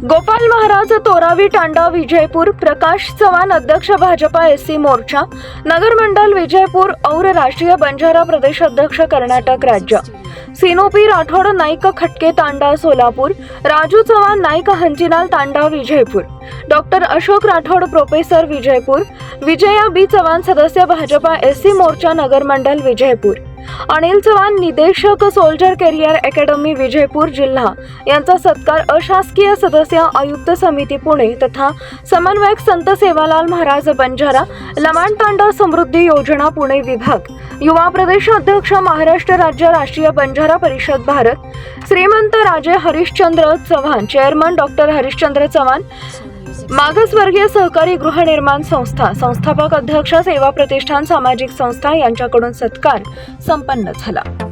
गोपाल महाराज तोरावी तांडा विजयपूर प्रकाश चव्हाण अध्यक्ष Bhajapa S C मोर्चा नगर मंडल विजयपूर और राष्ट्रीय बंजारा प्रदेश अध्यक्ष कर्नाटक राज्य. सिनोपी राठोड नाईक खटके तांडा सोलापूर राजू चव्हाण नाईक हंजिनाल तांडा Vijaypur. Doctor Ashok Rathod professor Vijaypur Vijaya B Chavan सदस्य भाजपा एस सी मोर्चा नगर मंडल विजयपूर. अनिल चव्हाण निदेशक सोल्जर करिअर अकॅडमी विजयपूर जिल्हा. यांचा सत्कार अशासकीय सदस्य आयुक्त समिती पुणे तथा समन्वयक संत सेवालाल महाराज बंजारा लमाण तांडा समृद्धी योजना पुणे विभाग युवा प्रदेश अध्यक्ष महाराष्ट्र राज्य राष्ट्रीय बंजारा परिषद भारत श्रीमंत राजे हरिश्चंद्र चव्हाण चेअरमन डॉक्टर हरिश्चंद्र चव्हाण मागासवर्गीय सहकारी गृहनिर्माण संस्था संस्थापक अध्यक्ष सेवा प्रतिष्ठान सामाजिक संस्था यांच्याकडून सत्कार संपन्न झाला.